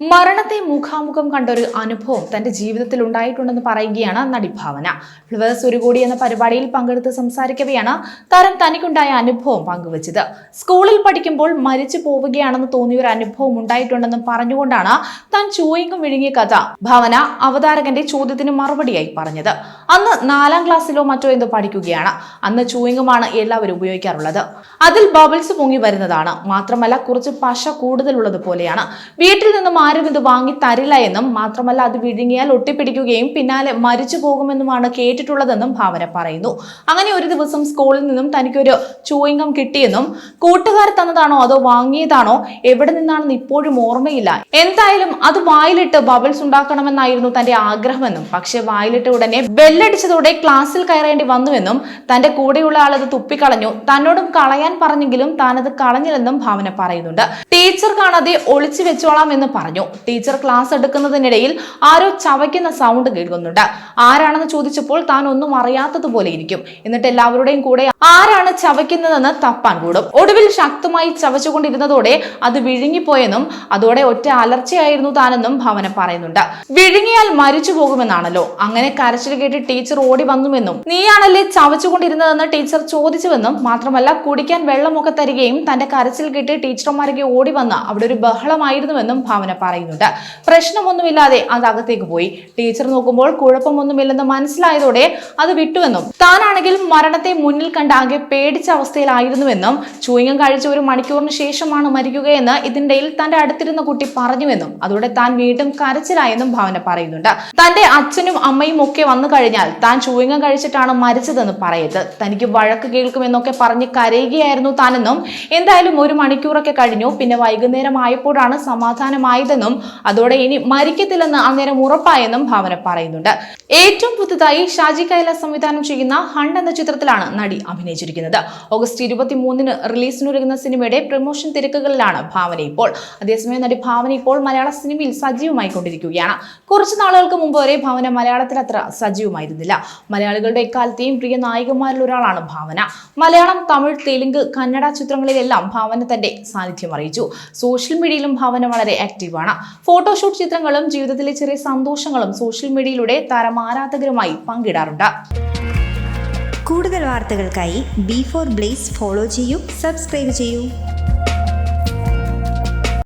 മരണത്തെ മുഖാമുഖം കണ്ട ഒരു അനുഭവം തന്റെ ജീവിതത്തിൽ ഉണ്ടായിട്ടുണ്ടെന്ന് പറയുകയാണ് നടി ഭാവന ഫ്ലവേഴ്സ് ഒരു കോടി എന്ന പരിപാടിയിൽ പങ്കെടുത്ത് സംസാരിക്കവെയാണ് താരം തനിക്കുണ്ടായ അനുഭവം പങ്കുവച്ചത്. സ്കൂളിൽ പഠിക്കുമ്പോൾ മരിച്ചു പോവുകയാണെന്ന് തോന്നിയ ഒരു അനുഭവം ഉണ്ടായിട്ടുണ്ടെന്ന് പറഞ്ഞുകൊണ്ടാണ് താൻ ചൂയിങ്ങും വിഴുങ്ങിയ കഥ ഭാവന അവതാരകന്റെ ചോദ്യത്തിന് മറുപടിയായി പറഞ്ഞത്. അന്ന് നാലാം ക്ലാസ്സിലോ മറ്റോ എന്തോ പഠിക്കുകയാണ്. അന്ന് ചൂയിങ്ങുമാണ് എല്ലാവരും ഉപയോഗിക്കാറുള്ളത്. അതിൽ ബബിൾസ് പൊങ്ങി വരുന്നതാണ്. മാത്രമല്ല കുറച്ച് പശ കൂടുതലുള്ളത് പോലെയാണ്. വീട്ടിൽ നിന്നും ആരും ഇത് വാങ്ങി തരില്ല എന്നും മാത്രമല്ല അത് വിഴുങ്ങിയാൽ ഒട്ടിപ്പിടിക്കുകയും പിന്നാലെ മരിച്ചു പോകുമെന്നുമാണ് കേട്ടിട്ടുള്ളതെന്നും ഭാവന പറയുന്നു. അങ്ങനെ ഒരു ദിവസം സ്കൂളിൽ നിന്നും തനിക്കൊരു ചൂയിങ്കം കിട്ടിയെന്നും കൂട്ടുകാർ തന്നതാണോ അതോ വാങ്ങിയതാണോ എവിടെ നിന്നാണെന്ന് ഇപ്പോഴും ഓർമ്മയില്ല. എന്തായാലും അത് വായിലിട്ട് ബബിൾസ് ഉണ്ടാക്കണമെന്നായിരുന്നു തന്റെ ആഗ്രഹമെന്നും പക്ഷെ വായിലിട്ട് ഉടനെ ബെല്ലടിച്ചതോടെ ക്ലാസ്സിൽ കയറേണ്ടി വന്നുവെന്നും തന്റെ കൂടെയുള്ള ആളത് തുപ്പിക്കളഞ്ഞു. തന്നോടും കളയാൻ പറഞ്ഞെങ്കിലും താനത് കളഞ്ഞില്ലെന്നും ഭാവന പറയുന്നുണ്ട്. ടീച്ചർ കാണാതെ ഒളിച്ചു വെച്ചോളാം എന്ന് പറഞ്ഞു. ടീച്ചർ ക്ലാസ് എടുക്കുന്നതിനിടയിൽ ആരോ ചവയ്ക്കുന്ന സൗണ്ട് കേൾക്കുന്നുണ്ട്. ആരാണെന്ന് ചോദിച്ചപ്പോൾ താൻ ഒന്നും അറിയാത്തതുപോലെ ഇരിക്കും. എന്നിട്ട് എല്ലാവരുടെയും കൂടെ ആരാണ് ചവയ്ക്കുന്നതെന്ന് തപ്പാൻ കൂടും. ഒടുവിൽ ശക്തമായി ചവച്ചുകൊണ്ടിരുന്നതോടെ അത് വിഴുങ്ങിപ്പോയെന്നും അതോടെ ഒറ്റ അലർച്ചയായിരുന്നു താനെന്നും ഭവന പറയുന്നുണ്ട്. വിഴുങ്ങിയാൽ മരിച്ചു പോകുമെന്നാണല്ലോ അങ്ങനെ കരച്ചിൽ കേട്ട് ടീച്ചർ ഓടി വന്നുവെന്നും നീയാണല്ലേ ചവച്ചുകൊണ്ടിരുന്നതെന്ന് ടീച്ചർ ചോദിച്ചുവെന്നും മാത്രമല്ല കുടിക്കാൻ വെള്ളമൊക്കെ തരികയും തന്റെ കരച്ചിൽ കിട്ടി ടീച്ചർമാരൊക്കെ ഓടി വന്ന് അവിടെ ഒരു ബഹളമായിരുന്നുവെന്നും ഭാവന പറയുന്നുണ്ട്. പ്രശ്നമൊന്നുമില്ലാതെ അത് അകത്തേക്ക് പോയി. ടീച്ചർ നോക്കുമ്പോൾ കുഴപ്പമൊന്നുമില്ലെന്ന് മനസ്സിലായതോടെ അത് വിട്ടുവെന്നും താനാണെങ്കിൽ മരണത്തെ മുന്നിൽ കണ്ടാകെ പേടിച്ച അവസ്ഥയിലായിരുന്നുവെന്നും ചൂയിങ്ങം കഴിച്ച ഒരു മണിക്കൂറിന് ശേഷമാണ് മരിക്കുകയെന്ന് ഇതിനിടയിൽ തന്റെ അടുത്തിരുന്ന കുട്ടി പറഞ്ഞുവെന്നും അതോടെ താൻ വീണ്ടും കരച്ചിലായെന്നും ഭാവന പറയുന്നുണ്ട്. തന്റെ അച്ഛനും അമ്മയും ഒക്കെ വന്നു കഴിഞ്ഞാൽ താൻ ചൂയിങ്ങം കഴിച്ചിട്ടാണ് മരിച്ചതെന്ന് പറയരുത്. തനിക്ക് വഴക്ക് കേൾക്കുമെന്നൊക്കെ പറഞ്ഞ് കരയുകയായിരുന്നു താനെന്നും എന്തായാലും ഒരു മണിക്കൂറൊക്കെ കഴിഞ്ഞു. പിന്നെ വൈകുന്നേരം ആയപ്പോഴാണ് സമാധാനമായതെന്നും അതോടെ ഇനി മരിക്കത്തില്ലെന്ന് അന്നേരം ഉറപ്പായെന്നും ഭാവന പറയുന്നുണ്ട്. ഏറ്റവും പുതുതായി ഷാജി കൈല സംവിധാനം ചെയ്യുന്ന ഹണ്ട് എന്ന ചിത്രത്തിലാണ് നടി അഭിനയിച്ചിരിക്കുന്നത്. ഓഗസ്റ്റ് ഇരുപത്തി മൂന്നിന് റിലീസിനൊരുങ്ങുന്ന സിനിമയുടെ പ്രൊമോഷൻ തിരക്കുകളിലാണ് ഭാവന ഇപ്പോൾ. അതേസമയം നടി ഭാവന ഇപ്പോൾ മലയാള സിനിമയിൽ സജീവമായി കൊണ്ടിരിക്കുകയാണ് കുറച്ച് നാളുകൾക്ക് മുമ്പ് വരെ ഭാവന മലയാളത്തിൽ അത്ര സജീവമായിരുന്നില്ല മലയാളികളുടെ എക്കാലത്തെയും പ്രിയ നായികമാരിൽ ഒരാളാണ് ഭാവന. മലയാളം തമിഴ് തെലുങ്ക് കന്നഡ ചിത്രങ്ങളിലെല്ലാം ഭാവന തന്റെ സാന്നിധ്യം അറിയിച്ചു. സോഷ്യൽ മീഡിയയിലും ഭാവന വളരെ ആക്റ്റീവാണ്. ഫോട്ടോഷൂട്ട് ചിത്രങ്ങളും ജീവിതത്തിലെ ചെറിയ സന്തോഷങ്ങളും സോഷ്യൽ മീഡിയയിലൂടെ താരം ആരാധകരുമായി പങ്കിടാറുണ്ട്. കൂടുതൽ വാർത്തകൾക്കായി ബി ഫോർ ബ്ലേസ് ഫോളോ ചെയ്യൂ സബ്സ്ക്രൈബ് ചെയ്യൂ.